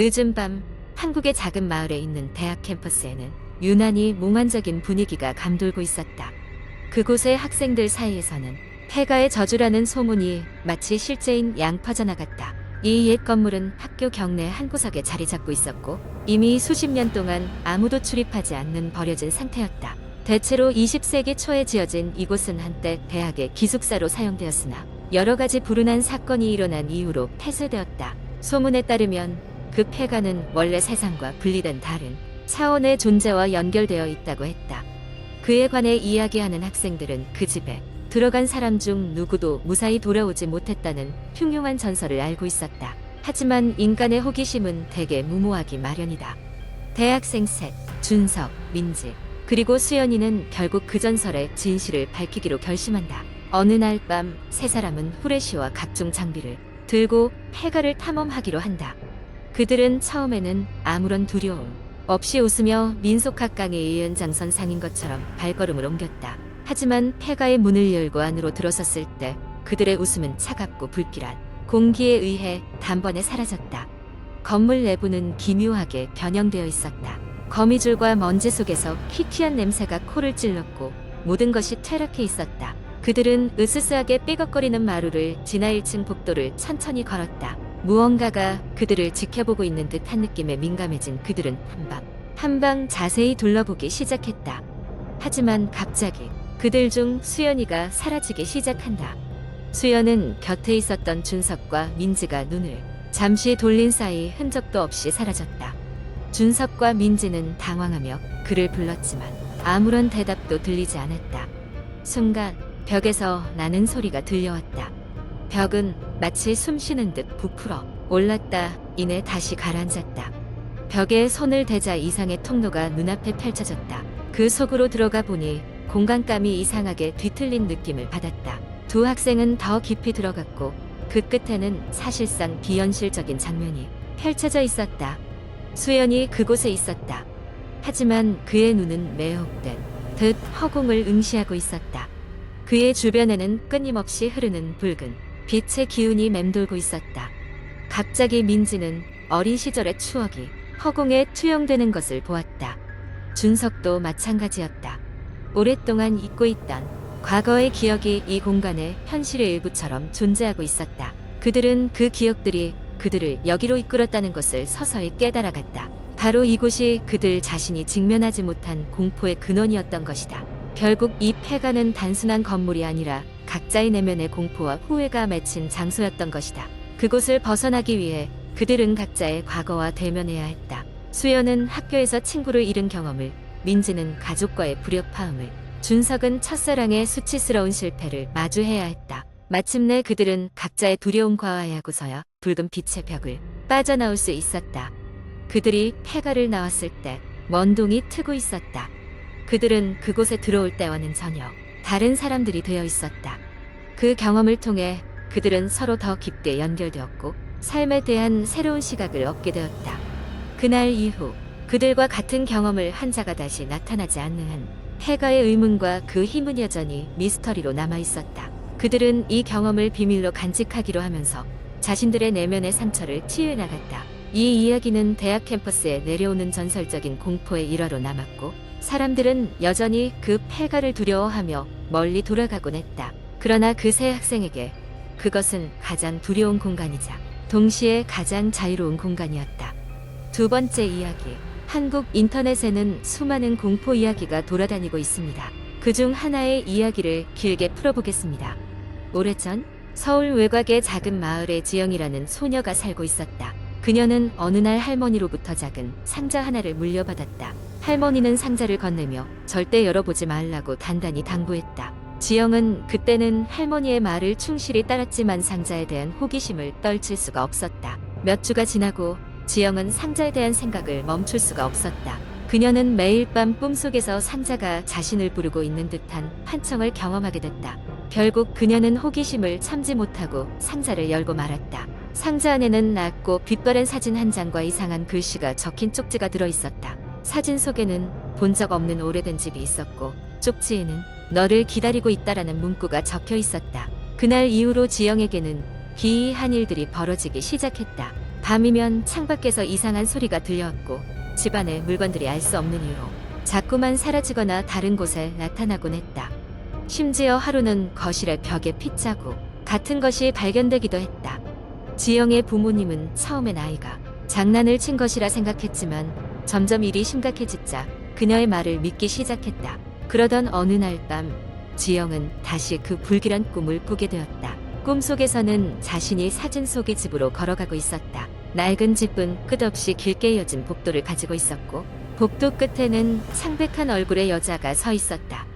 늦은 밤 한국의 작은 마을에 있는 대학 캠퍼스에는 유난히 몽환적인 분위기가 감돌고 있었다. 그곳의 학생들 사이에서는 폐가의 저주라는 소문이 마치 실제인 양 퍼져나갔다. 이 옛 건물은 학교 경내 한 구석에 자리 잡고 있었고 이미 수십 년 동안 아무도 출입하지 않는 버려진 상태였다. 대체로 20세기 초에 지어진 이곳은 한때 대학의 기숙사로 사용되었으나 여러 가지 불운한 사건이 일어난 이후로 폐쇄되었다. 소문에 따르면 그 폐가는 원래 세상과 분리된 다른 차원의 존재와 연결되어 있다고 했다. 그에 관해 이야기하는 학생들은 그 집에 들어간 사람 중 누구도 무사히 돌아오지 못했다는 흉흉한 전설을 알고 있었다. 하지만 인간의 호기심은 대개 무모하기 마련이다. 대학생 셋, 준석, 민지, 그리고 수연이는 결국 그 전설의 진실을 밝히기로 결심한다. 어느 날 밤 세 사람은 후레쉬와 각종 장비를 들고 폐가를 탐험하기로 한다. 그들은 처음에는 아무런 두려움 없이 웃으며 민속학강에 이은 장선 상인 것처럼 발걸음을 옮겼다. 하지만 폐가의 문을 열고 안으로 들어섰을 때 그들의 웃음은 차갑고 불길한 공기에 의해 단번에 사라졌다. 건물 내부는 기묘하게 변형되어 있었다. 거미줄과 먼지 속에서 희귀한 냄새가 코를 찔렀고 모든 것이 퇴락해 있었다. 그들은 으스스하게 삐걱거리는 마루를 지하 1층 복도를 천천히 걸었다. 무언가가 그들을 지켜보고 있는 듯한 느낌에 민감해진 그들은 한방 한방 자세히 둘러보기 시작했다. 하지만 갑자기 그들 중 수연이가 사라지기 시작한다. 수연은 곁에 있었던 준석과 민지가 눈을 잠시 돌린 사이 흔적도 없이 사라졌다. 준석과 민지는 당황하며 그를 불렀지만 아무런 대답도 들리지 않았다. 순간 벽에서 나는 소리가 들려왔다. 벽은 마치 숨 쉬는 듯 부풀어 올랐다 이내 다시 가라앉았다. 벽에 손을 대자 이상의 통로가 눈앞에 펼쳐졌다. 그 속으로 들어가 보니 공간감이 이상하게 뒤틀린 느낌을 받았다. 두 학생은 더 깊이 들어갔고 그 끝에는 사실상 비현실적인 장면이 펼쳐져 있었다. 수연이 그곳에 있었다. 하지만 그의 눈은 매혹된 듯 허공을 응시하고 있었다. 그의 주변에는 끊임없이 흐르는 붉은 빛의 기운이 맴돌고 있었다. 갑자기 민지는 어린 시절의 추억이 허공에 투영되는 것을 보았다. 준석도 마찬가지였다. 오랫동안 잊고 있던 과거의 기억이 이 공간의 현실의 일부처럼 존재하고 있었다. 그들은 그 기억들이 그들을 여기로 이끌었다는 것을 서서히 깨달아갔다. 바로 이곳이 그들 자신이 직면하지 못한 공포의 근원이었던 것이다. 결국 이 폐가는 단순한 건물이 아니라 각자의 내면의 공포와 후회가 맺힌 장소였던 것이다. 그곳을 벗어나기 위해 그들은 각자의 과거와 대면해야 했다. 수연은 학교에서 친구를 잃은 경험을, 민지는 가족과의 불협화음을, 준석은 첫사랑의 수치스러운 실패를 마주해야 했다. 마침내 그들은 각자의 두려움과 화해하고서야 붉은 빛의 벽을 빠져나올 수 있었다. 그들이 폐가를 나왔을 때 먼동이 트고 있었다. 그들은 그곳에 들어올 때와는 전혀 다른 사람들이 되어 있었다. 그 경험을 통해 그들은 서로 더 깊게 연결되었고 삶에 대한 새로운 시각을 얻게 되었다. 그날 이후 그들과 같은 경험을 한 자가 다시 나타나지 않는 한 폐가의 의문과 그 힘은 여전히 미스터리로 남아 있었다. 그들은 이 경험을 비밀로 간직하기로 하면서 자신들의 내면의 상처를 치유해 나갔다. 이 이야기는 대학 캠퍼스에 내려오는 전설적인 공포의 일화로 남았고 사람들은 여전히 그 폐가를 두려워하며 멀리 돌아가곤 했다. 그러나 그 세 학생에게 그것은 가장 두려운 공간이자 동시에 가장 자유로운 공간이었다. 두 번째 이야기. 한국 인터넷에는 수많은 공포 이야기가 돌아다니고 있습니다. 그 중 하나의 이야기를 길게 풀어보겠습니다. 오래전 서울 외곽의 작은 마을에 지영이라는 소녀가 살고 있었다. 그녀는 어느 날 할머니로부터 작은 상자 하나를 물려받았다. 할머니는 상자를 건네며 절대 열어보지 말라고 단단히 당부했다. 지영은 그때는 할머니의 말을 충실히 따랐지만 상자에 대한 호기심을 떨칠 수가 없었다. 몇 주가 지나고 지영은 상자에 대한 생각을 멈출 수가 없었다. 그녀는 매일 밤 꿈속에서 상자가 자신을 부르고 있는 듯한 환청을 경험하게 됐다. 결국 그녀는 호기심을 참지 못하고 상자를 열고 말았다. 상자 안에는 낮고 빛바랜 사진 한 장과 이상한 글씨가 적힌 쪽지가 들어 있었다. 사진 속에는 본 적 없는 오래된 집이 있었고 쪽지에는 너를 기다리고 있다라는 문구가 적혀 있었다. 그날 이후로 지영에게는 기이한 일들이 벌어지기 시작했다. 밤이면 창밖에서 이상한 소리가 들려왔고 집안에 물건들이 알 수 없는 이유로 자꾸만 사라지거나 다른 곳에 나타나곤 했다. 심지어 하루는 거실의 벽에 핏자국 같은 것이 발견되기도 했다. 지영의 부모님은 처음엔 아이가 장난을 친 것이라 생각했지만 점점 일이 심각해지자 그녀의 말을 믿기 시작했다. 그러던 어느 날 밤 지영은 다시 그 불길한 꿈을 꾸게 되었다. 꿈속에서는 자신이 사진 속의 집으로 걸어가고 있었다. 낡은 집은 끝없이 길게 이어진 복도를 가지고 있었고 복도 끝에는 창백한 얼굴의 여자가 서 있었다.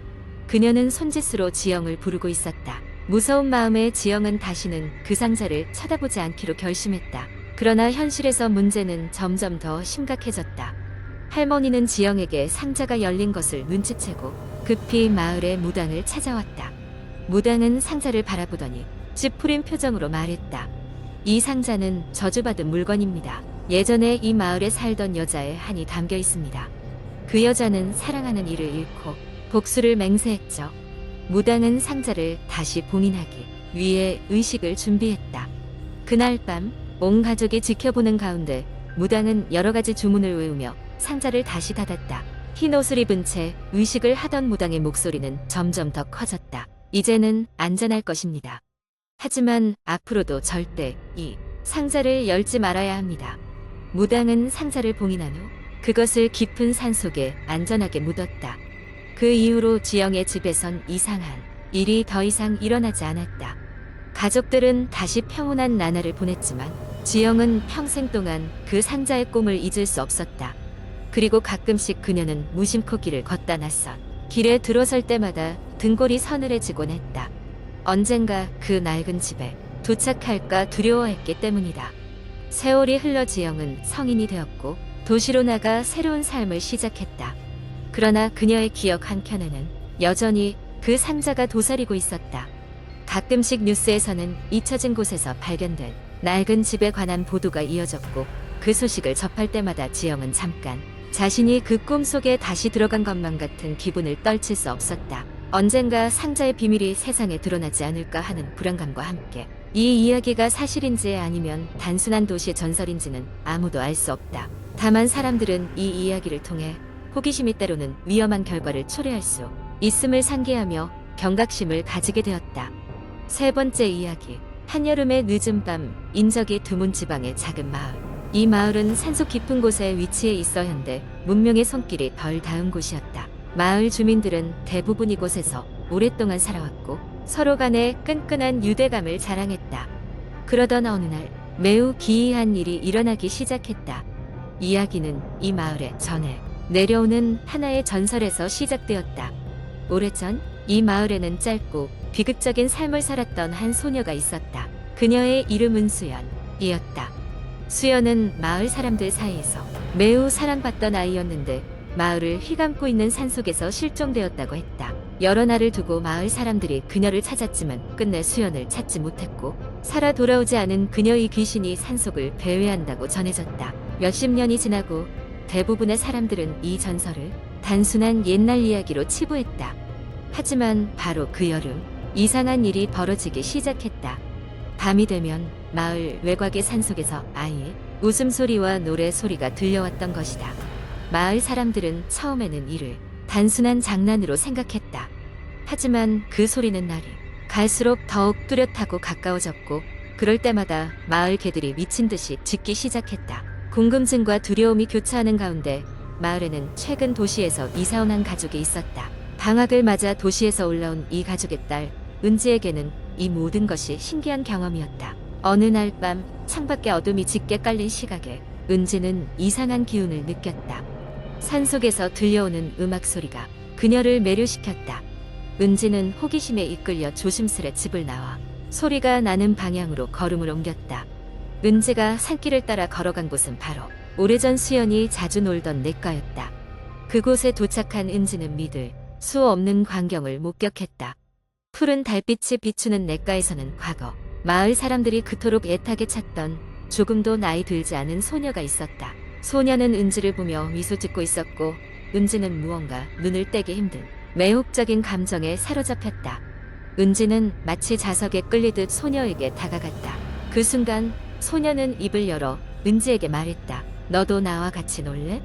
그녀는 손짓으로 지영을 부르고 있었다. 무서운 마음에 지영은 다시는 그 상자를 쳐다보지 않기로 결심했다. 그러나 현실에서 문제는 점점 더 심각해졌다. 할머니는 지영에게 상자가 열린 것을 눈치채고 급히 마을의 무당을 찾아왔다. 무당은 상자를 바라보더니 찌푸린 표정으로 말했다. 이 상자는 저주받은 물건입니다. 예전에 이 마을에 살던 여자의 한이 담겨 있습니다. 그 여자는 사랑하는 이를 잃고 복수를 맹세했죠. 무당은 상자를 다시 봉인하기 위해 의식을 준비했다. 그날 밤 온 가족이 지켜보는 가운데 무당은 여러 가지 주문을 외우며 상자를 다시 닫았다. 흰 옷을 입은 채 의식을 하던 무당의 목소리는 점점 더 커졌다. 이제는 안전할 것입니다. 하지만 앞으로도 절대 이 상자를 열지 말아야 합니다. 무당은 상자를 봉인한 후 그것을 깊은 산 속에 안전하게 묻었다. 그 이후로 지영의 집에선 이상한 일이 더 이상 일어나지 않았다. 가족들은 다시 평온한 나날을 보냈지만 지영은 평생 동안 그 상자의 꿈을 잊을 수 없었다. 그리고 가끔씩 그녀는 무심코 길을 걷다 낯선 길에 들어설 때마다 등골이 서늘해지곤 했다. 언젠가 그 낡은 집에 도착할까 두려워했기 때문이다. 세월이 흘러 지영은 성인이 되었고 도시로 나가 새로운 삶을 시작했다. 그러나 그녀의 기억 한켠에는 여전히 그 상자가 도사리고 있었다. 가끔씩 뉴스에서는 잊혀진 곳에서 발견된 낡은 집에 관한 보도가 이어졌고 그 소식을 접할 때마다 지영은 잠깐 자신이 그 꿈 속에 다시 들어간 것만 같은 기분을 떨칠 수 없었다. 언젠가 상자의 비밀이 세상에 드러나지 않을까 하는 불안감과 함께 이 이야기가 사실인지 아니면 단순한 도시의 전설인지는 아무도 알 수 없다. 다만 사람들은 이 이야기를 통해 호기심이 때로는 위험한 결과를 초래할 수 있음을 상기하며 경각심을 가지게 되었다. 세 번째 이야기. 한여름의 늦은 밤, 인적이 드문 지방의 작은 마을. 이 마을은 산속 깊은 곳에 위치해 있어 현대 문명의 손길이 덜 닿은 곳이었다. 마을 주민들은 대부분 이곳에서 오랫동안 살아왔고 서로 간에 끈끈한 유대감을 자랑했다. 그러던 어느 날 매우 기이한 일이 일어나기 시작했다. 이야기는 이 마을에 전해 내려오는 하나의 전설에서 시작되었다. 오래전 이 마을에는 짧고 비극적인 삶을 살았던 한 소녀가 있었다. 그녀의 이름은 수연이었다. 수연은 마을 사람들 사이에서 매우 사랑받던 아이였는데 마을을 휘감고 있는 산속에서 실종되었다고 했다. 여러 날을 두고 마을 사람들이 그녀를 찾았지만 끝내 수연을 찾지 못했고 살아 돌아오지 않은 그녀의 귀신이 산속을 배회한다고 전해졌다. 몇십 년이 지나고 대부분의 사람들은 이 전설을 단순한 옛날 이야기로 치부했다. 하지만 바로 그 여름 이상한 일이 벌어지기 시작했다. 밤이 되면 마을 외곽의 산속에서 아이의 웃음소리와 노래 소리가 들려왔던 것이다. 마을 사람들은 처음에는 이를 단순한 장난으로 생각했다. 하지만 그 소리는 날이 갈수록 더욱 뚜렷하고 가까워졌고 그럴 때마다 마을 개들이 미친 듯이 짖기 시작했다. 궁금증과 두려움이 교차하는 가운데 마을에는 최근 도시에서 이사온 한 가족이 있었다. 방학을 맞아 도시에서 올라온 이 가족의 딸 은지에게는 이 모든 것이 신기한 경험이었다. 어느 날 밤 창밖에 어둠이 짙게 깔린 시각에 은지는 이상한 기운을 느꼈다. 산속에서 들려오는 음악 소리가 그녀를 매료시켰다. 은지는 호기심에 이끌려 조심스레 집을 나와 소리가 나는 방향으로 걸음을 옮겼다. 은지가 산길을 따라 걸어간 곳은 바로 오래전 수연이 자주 놀던 냇가였다. 그곳에 도착한 은지는 믿을 수 없는 광경을 목격했다. 푸른 달빛이 비추는 냇가에서는 과거 마을 사람들이 그토록 애타게 찾던 조금도 나이 들지 않은 소녀가 있었다. 소녀는 은지를 보며 미소 짓고 있었고 은지는 무언가 눈을 떼기 힘든 매혹적인 감정에 사로잡혔다. 은지는 마치 자석에 끌리듯 소녀에게 다가갔다. 그 순간 소녀는 입을 열어 은지에게 말했다. 너도 나와 같이 놀래?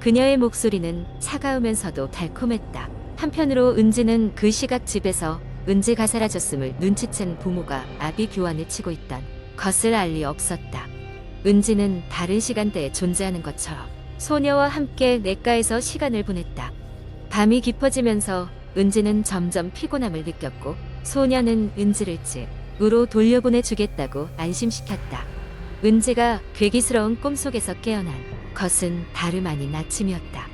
그녀의 목소리는 차가우면서도 달콤했다. 한편으로 은지는 그 시각 집에서 은지가 사라졌음을 눈치챈 부모가 아비 교환을 치고 있던 것을 알 리 없었다. 은지는 다른 시간대에 존재하는 것처럼 소녀와 함께 냇가에서 시간을 보냈다. 밤이 깊어지면서 은지는 점점 피곤함을 느꼈고 소녀는 은지를 집으로 돌려보내 주겠다고 안심시켰다. 은지가 괴기스러운 꿈속에서 깨어난 것은 다름 아닌 아침이었다.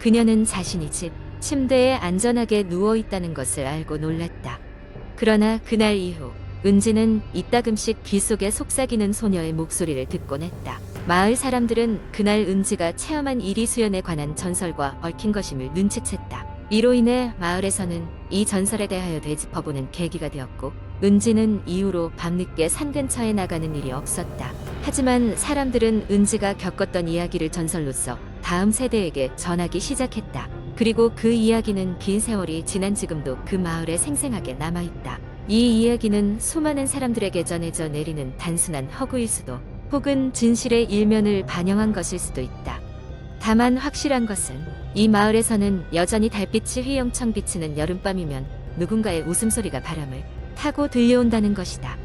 그녀는 자신이 집 침대에 안전하게 누워 있다는 것을 알고 놀랐다. 그러나 그날 이후 은지는 이따금씩 귀 속에 속삭이는 소녀의 목소리를 듣곤 했다. 마을 사람들은 그날 은지가 체험한 이리 수연에 관한 전설과 얽힌 것임을 눈치챘다. 이로 인해 마을에서는 이 전설에 대하여 되짚어보는 계기가 되었고 은지는 이후로 밤늦게 산 근처에 나가는 일이 없었다. 하지만 사람들은 은지가 겪었던 이야기를 전설로서 다음 세대에게 전하기 시작했다. 그리고 그 이야기는 긴 세월이 지난 지금도 그 마을에 생생하게 남아있다. 이 이야기는 수많은 사람들에게 전해져 내리는 단순한 허구일 수도 혹은 진실의 일면을 반영한 것일 수도 있다. 다만 확실한 것은 이 마을에서는 여전히 달빛이 휘영청 비치는 여름밤이면 누군가의 웃음소리가 바람을 타고 들려온다는 것이다.